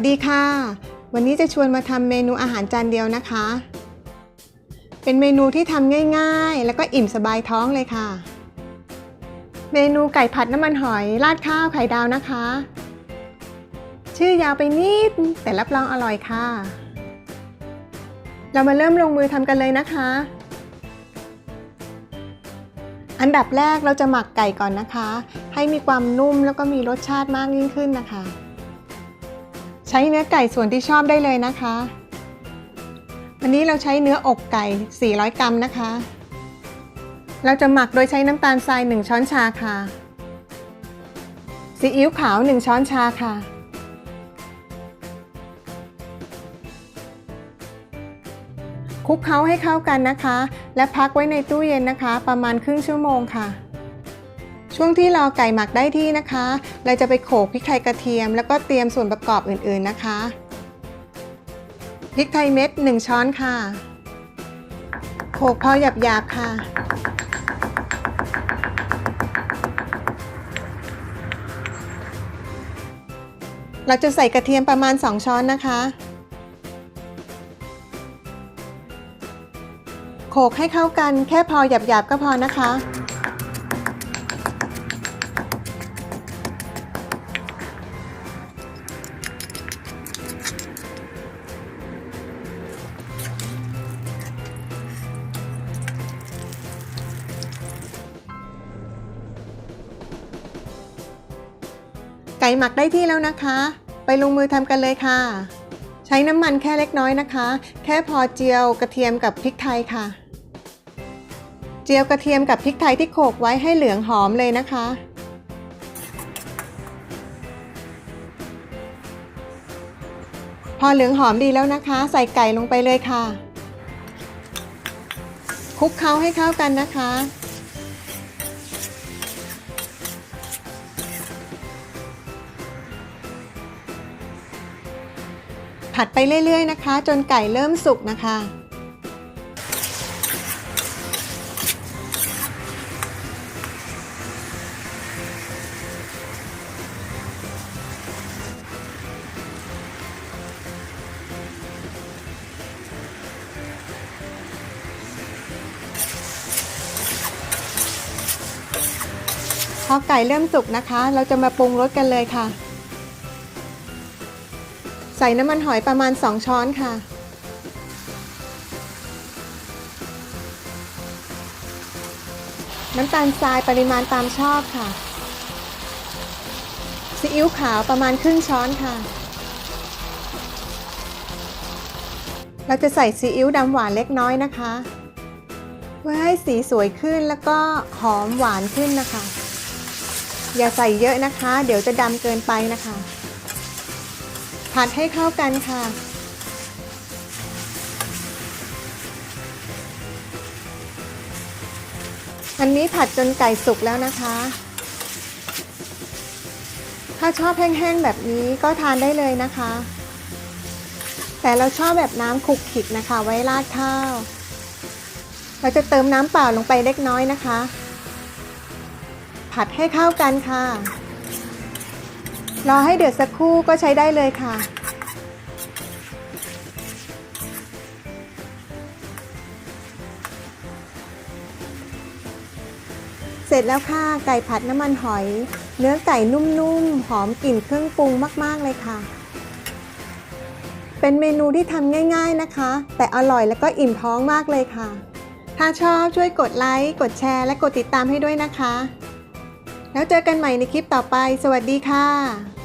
สดีค่ะ วันนี้จะชวนมาทำเมนูอาหารจานเดียวนะคะ เป็นเมนูที่ทำง่ายๆ แล้วก็อิ่มสบายท้องเลยค่ะ เมนูไก่ผัดน้ำมันหอยราดข้าวไข่ดาวนะคะ ชื่อยาวไปนิดแต่รับรองอร่อยค่ะ เรามาเริ่มลงมือทำกันเลยนะคะ อันดับแรกเราจะหมักไก่ก่อนนะคะ ให้มีความนุ่มแล้วก็มีรสชาติมากยิ่งขึ้นนะคะ ใช้เนื้อไก่ส่วนที่ชอบได้เลยนะคะ วันนี้เราใช้เนื้ออกไก่ 400 กรัมนะคะ เราจะหมักโดยใช้น้ำตาลทราย 1 ช้อนชาค่ะ ซีอิ๊วขาว 1 ช้อนชาค่ะ คลุกเคล้าให้เข้ากันนะคะ และพักไว้ในตู้เย็นนะคะ ประมาณครึ่งชั่วโมงค่ะ ช่วงที่รอไก่หมักได้ที่นะคะ เราจะไปโขลกพริกไทยกระเทียม แล้วก็เตรียมส่วนประกอบอื่นๆนะคะ พริกไทยเม็ด 1 ช้อนค่ะ โขลกพอหยาบๆค่ะ เราจะใส่กระเทียมประมาณ 2 ช้อนนะคะ โขลกให้เข้ากันแค่พอหยาบๆก็พอนะคะ ไก่หมักได้ที่แล้วนะคะ ไปลงมือทำกันเลยค่ะ ใช้น้ำมันแค่เล็กน้อยนะคะ แค่พอเจียวกระเทียมกับพริกไทยค่ะ เจียวกระเทียมกับพริกไทยที่โขกไว้ให้เหลืองหอมเลยนะคะพอเหลืองหอมดีแล้วนะคะ ใส่ไก่ลงไปเลยค่ะคลุกเคล้าให้เข้ากันนะคะ ผัดไปเรื่อยๆนะคะ จนไก่เริ่มสุกนะคะ พอไก่เริ่มสุกนะคะ เราจะมาปรุงรสกันเลยค่ะ ใส่น้ำมันหอยประมาณ 2 ช้อนค่ะ น้ำตาลทรายปริมาณตามชอบค่ะ ซีอิ๊วขาวประมาณครึ่งช้อนค่ะ เราจะใส่ซีอิ๊วดำหวานเล็กน้อยนะคะ เพื่อให้สีสวยขึ้นแล้วก็หอมหวานขึ้นนะคะ อย่าใส่เยอะนะคะ เดี๋ยวจะดำเกินไปนะคะ ผัดให้เข้ากันค่ะอันนี้ผัดจนไก่สุกแล้วนะคะ ถ้าชอบแห้งๆแบบนี้ก็ทานได้เลยนะคะ แต่เราชอบแบบน้ำคลุกคลิกนะคะ ไว้ราดข้าว เราจะเติมน้ำเปล่าลงไปเล็กน้อยนะคะ ผัดให้เข้ากันค่ะ รอให้เดือดสักครู่ก็ใช้ได้เลยค่ะ เสร็จแล้วค่ะไก่ผัดน้ำมันหอย เนื้อไก่นุ่มๆ หอมกลิ่นเครื่องปรุงมากๆเลยค่ะ เป็นเมนูที่ทำง่ายๆนะคะ แต่อร่อยแล้วก็อิ่มท้องมากเลยค่ะ ถ้าชอบช่วยกดไลค์ กดแชร์ และกดติดตามให้ด้วยนะคะแล้วเจอกันใหม่ในคลิปต่อไป สวัสดีค่ะ